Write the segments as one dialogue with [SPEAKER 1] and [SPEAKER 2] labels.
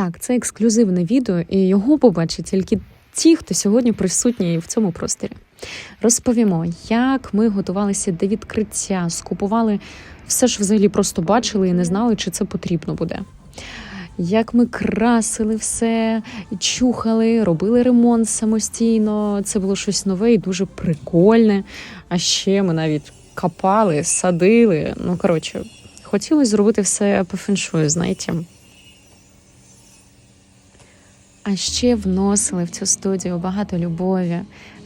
[SPEAKER 1] Так, це ексклюзивне відео, і його побачать тільки ті, хто сьогодні присутній в цьому просторі. Розповімо, як ми готувалися до відкриття, скупували все ж взагалі просто бачили і не знали, чи це потрібно буде. Як ми красили все, чухали, робили ремонт самостійно. Це було щось нове і дуже прикольне. А ще ми навіть копали, садили. Ну, коротше, хотілося зробити все по феншую, знаєте. А ще вносили в цю студію багато любові,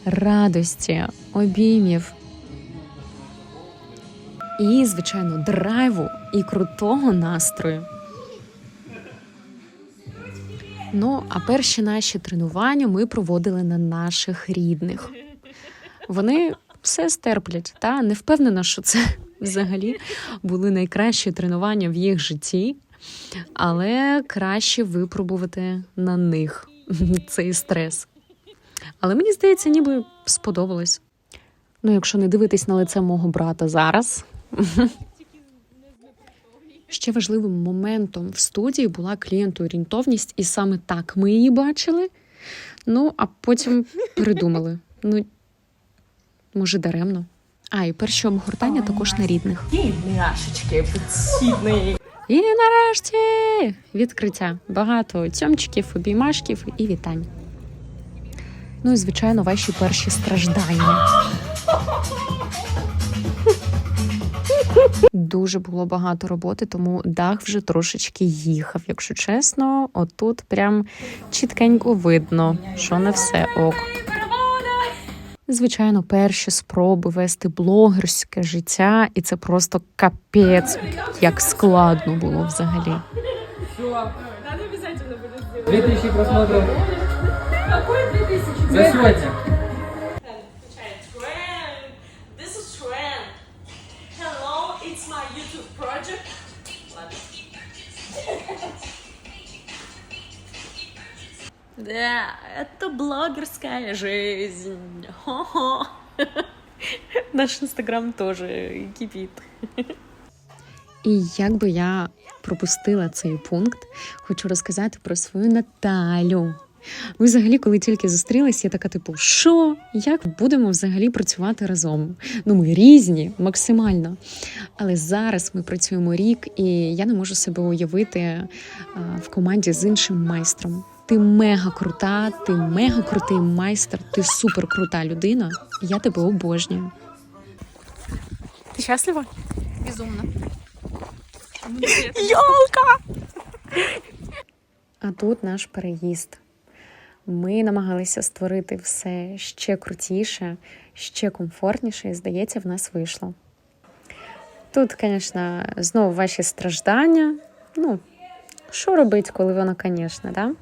[SPEAKER 1] радості, обіймів. І, звичайно, драйву і крутого настрою. Ну, а перші наші тренування ми проводили на наших рідних. Вони все стерплять, та не впевнена, що це взагалі були найкращі тренування в їх житті, але краще випробувати на них цей стрес. Але мені здається, ніби сподобалось. Ну, якщо не дивитись на лице мого брата зараз. Ще важливим моментом в студії була клієнтоорієнтовність, і саме так ми її бачили. Ну, а потім передумали. Ну, може, даремно. А, і перше обгортання також на рідних.
[SPEAKER 2] Няшечки, підсідний.
[SPEAKER 1] І нарешті відкриття. Багато цьомчиків, обіймашків і вітань. Ну і, звичайно, ваші перші страждання. Дуже було багато роботи, тому дах вже трошечки їхав. Якщо чесно, отут прям чіткенько видно, що не все ок. Звичайно, перші спроби вести блогерське життя, і це просто капець, як складно було взагалі.
[SPEAKER 2] Надо обязательно будет сделать.
[SPEAKER 3] 2000 просмотров
[SPEAKER 2] Какой 2000?
[SPEAKER 3] за сегодня.
[SPEAKER 4] This is trend. Hello, it's my YouTube project. Да, это блогерская жизнь. Хо-хо. Наш інстаграм теж кипіт.
[SPEAKER 1] І як би я пропустила цей пункт, хочу розказати про свою Наталю. Ми взагалі, коли тільки зустрілися, я така, типу, що? Як будемо взагалі працювати разом? Ну, ми різні, максимально. Але зараз ми працюємо рік, і я не можу себе уявити в команді з іншим майстром. Ти мега крута, ти мега крутий майстер, ти супер крута людина. Я тебе обожнюю. Ти щаслива?
[SPEAKER 2] Безумно.
[SPEAKER 1] А тут наш переїзд. Ми намагалися створити все ще крутіше, ще комфортніше, і здається, в нас вийшло. Тут, звісно, знову ваші страждання. Ну, що робить, коли воно, звісно, да?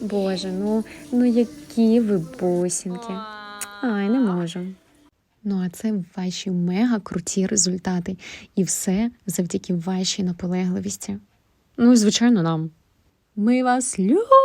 [SPEAKER 1] Боже, ну, ну які ви бусинки. Ай, не можу. Ну, а це ваші мега круті результати. І все завдяки вашій наполегливості. Ну, і звичайно, нам. Ми вас любимо!